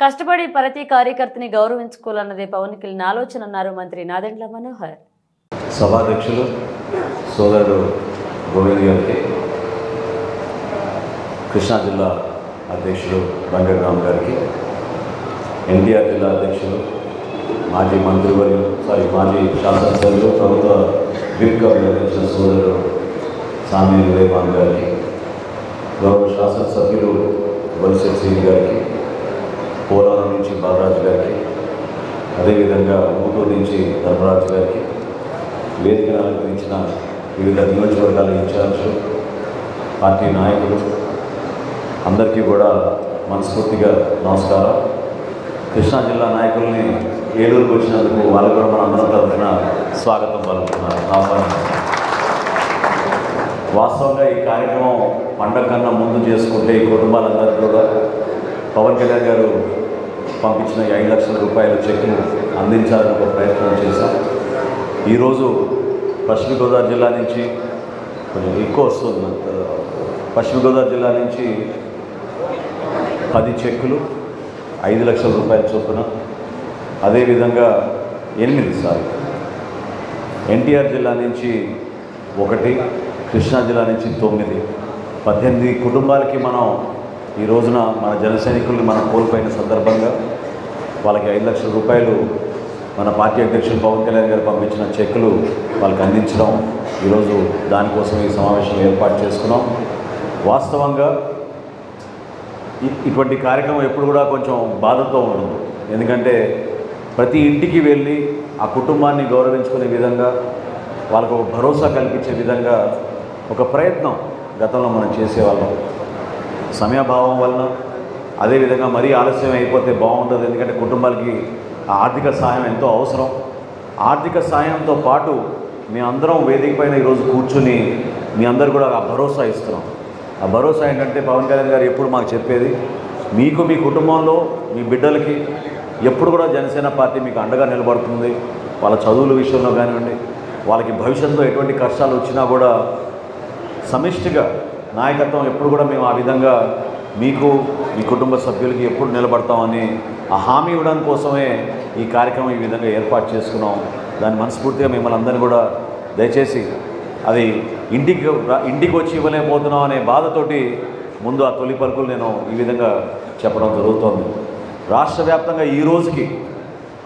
కష్టపడి ప్రతి కార్యకర్తని గౌరవించుకోవాలన్నదే పవన్ కళ్యాణ్ ఆలోచన అన్నారు మంత్రి నాదెండ్ల మనోహర్. సభాధ్యక్షులు సోదరుడు గోవింద్ గారికి కృష్ణా జిల్లా అధ్యక్షుడు వెంకటరామ్ గారికి ఎన్టీఆర్ జిల్లా అధ్యక్షులు మాజీ మంత్రివర్యులు సారీ మాజీ శాసనసభ్యులు ప్రభుత్వ విప్గా వ్యవహరించిన సోదరుడు సామి వివేకానంద గారికి గౌరవ శాసనసభ్యులు వలస శ్రీని గారికి పోలవరం నుంచి బాలరాజు గారికి అదేవిధంగా ఊటూరు నుంచి ధర్మరాజు గారికి వేదికను అలంకరించిన వివిధ నియోజకవర్గాల ఇన్ఛార్జులు పార్టీ నాయకులు అందరికీ కూడా మనస్ఫూర్తిగా నమస్కారం. కృష్ణా జిల్లా నాయకుల్ని ఏలూరుకు వచ్చినందుకు వాళ్ళు కూడా మన అందరం తరఫున స్వాగతం పలుకుతున్నారు ఆహ్వానం. వాస్తవంగా ఈ కార్యక్రమం పండగ కన్నా ముందు చేసుకుంటే ఈ కుటుంబాలందరికీ కూడా పవన్ కళ్యాణ్ గారు పంపించిన ఐదు లక్షల రూపాయల చెక్ను అందించాలని ఒక ప్రయత్నం చేశాం. ఈరోజు పశ్చిమ గోదావరి జిల్లా నుంచి కొంచెం ఎక్కువ వస్తుంది పశ్చిమ గోదావరి జిల్లా నుంచి పది చెక్కులు ఐదు లక్షల రూపాయల చొప్పున. అదేవిధంగా ఎనిమిది సార్లు. ఎన్టీఆర్ జిల్లా నుంచి ఒకటి కృష్ణా జిల్లా నుంచి తొమ్మిది. పద్దెనిమిది కుటుంబాలకి మనం ఈ రోజున మన జన సైనికుల్ని మనం కోల్పోయిన సందర్భంగా వాళ్ళకి ఐదు లక్షల రూపాయలు మన పార్టీ అధ్యక్షులు పవన్ కళ్యాణ్ గారు పంపించిన చెక్కులు వాళ్ళకి అందించడం. ఈరోజు దానికోసం ఈ సమావేశం ఏర్పాటు చేసుకున్నాం. వాస్తవంగా ఇటువంటి కార్యక్రమం ఎప్పుడు కూడా కొంచెం బాధతో ఉంటుంది. ఎందుకంటే ప్రతి ఇంటికి వెళ్ళి ఆ కుటుంబాన్ని గౌరవించుకునే విధంగా వాళ్ళకు ఒక భరోసా కల్పించే విధంగా ఒక ప్రయత్నం గతంలో మనం చేసేవాళ్ళం. సమయభావం వలన అదేవిధంగా మరీ ఆలస్యం అయిపోతే బాగుంటుంది. ఎందుకంటే కుటుంబాలకి ఆ ఆర్థిక సహాయం ఎంతో అవసరం. ఆర్థిక సాయంతో పాటు మీ అందరం వేదిక పైన ఈరోజు కూర్చుని మీ అందరు కూడా ఆ భరోసా ఇస్తున్నాం. ఆ భరోసా ఏంటంటే పవన్ కళ్యాణ్ గారు ఎప్పుడు మాకు చెప్పేది మీకు మీ కుటుంబంలో మీ బిడ్డలకి ఎప్పుడు కూడా జనసేన పార్టీ మీకు అండగా నిలబడుతుంది. వాళ్ళ చదువుల విషయంలో కానివ్వండి వాళ్ళకి భవిష్యత్తులో ఎటువంటి కష్టాలు వచ్చినా కూడా సమిష్టిగా నాయకత్వం ఎప్పుడు కూడా మేము ఆ విధంగా మీకు మీ కుటుంబ సభ్యులకి ఎప్పుడు నిలబడతామని ఆ హామీ ఇవ్వడం కోసమే ఈ కార్యక్రమం ఈ విధంగా ఏర్పాటు చేసుకున్నాం. దాన్ని మనస్ఫూర్తిగా మిమ్మల్ని అందరినీ కూడా దయచేసి అది ఇంటికి ఇంటికి వచ్చి ఇవ్వలేకపోతున్నాం అనే బాధతోటి ముందు ఆ తొలి పలుకులు నేను ఈ విధంగా చెప్పడం జరుగుతోంది. రాష్ట్ర వ్యాప్తంగా ఈ రోజుకి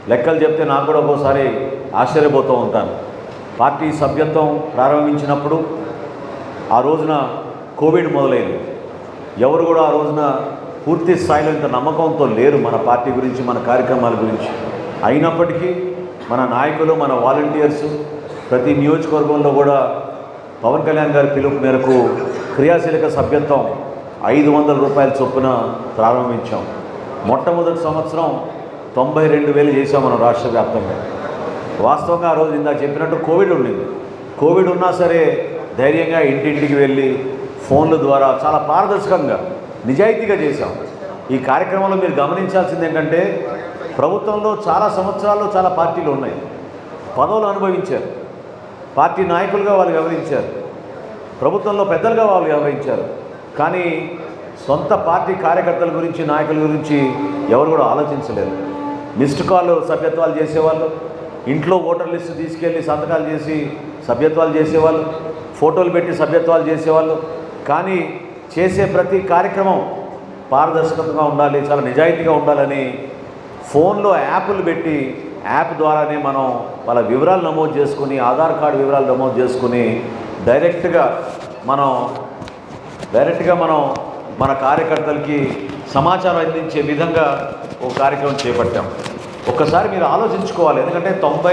లెక్కలు చెప్తే నాకు కూడా ఒక్కోసారి ఆశ్చర్యపోతూ ఉంటాను. పార్టీ సభ్యత్వం ప్రారంభించినప్పుడు ఆ రోజున కోవిడ్ మొదలైంది. ఎవరు కూడా ఆ రోజున పూర్తి స్థాయిలో ఇంత నమ్మకంతో లేరు మన పార్టీ గురించి మన కార్యక్రమాల గురించి. అయినప్పటికీ మన నాయకులు మన వాలంటీర్స్ ప్రతి నియోజకవర్గంలో కూడా పవన్ కళ్యాణ్ గారి పిలుపు మేరకు క్రియాశీలక సభ్యత్వం ఐదు వందల రూపాయల చొప్పున ప్రారంభించాం. మొట్టమొదటి సంవత్సరం తొంభై రెండు వేలు చేసాం మనం రాష్ట్ర వ్యాప్తంగా. వాస్తవంగా ఆ రోజు ఇందా చెప్పినట్టు కోవిడ్ ఉండింది. కోవిడ్ ఉన్నా సరే ధైర్యంగా ఇంటింటికి వెళ్ళి ఫోన్ల ద్వారా చాలా పారదర్శకంగా నిజాయితీగా చేశాం. ఈ కార్యక్రమంలో మీరు గమనించాల్సింది ఏంటంటే ప్రభుత్వంలో చాలా సంవత్సరాల్లో చాలా పార్టీలు ఉన్నాయి. పదవులు అనుభవించారు. పార్టీ నాయకులుగా వాళ్ళు వ్యవహరించారు. ప్రభుత్వంలో పెద్దలుగా వాళ్ళు వ్యవహరించారు. కానీ సొంత పార్టీ కార్యకర్తల గురించి నాయకుల గురించి ఎవరు కూడా ఆలోచించలేదు. మిస్డ్ కాల్ సభ్యత్వాలు చేసేవాళ్ళు ఇంట్లో ఓటర్ లిస్టు తీసుకెళ్ళి సంతకాలు చేసి సభ్యత్వాలు చేసేవాళ్ళు ఫోటోలు పెట్టి సభ్యత్వాలు చేసేవాళ్ళు కానీ చేసే ప్రతి కార్యక్రమం పారదర్శకంగా ఉండాలి చాలా నిజాయితీగా ఉండాలని ఫోన్లో యాప్లు పెట్టి యాప్ ద్వారానే మనం వాళ్ళ వివరాలు నమోదు చేసుకుని ఆధార్ కార్డు వివరాలు నమోదు చేసుకుని డైరెక్ట్గా మనం డైరెక్ట్గా మనం మన కార్యకర్తలకి సమాచారం అందించే విధంగా ఒక కార్యక్రమం చేపట్టాం. ఒక్కసారి మీరు ఆలోచించుకోవాలి ఎందుకంటే తొంభై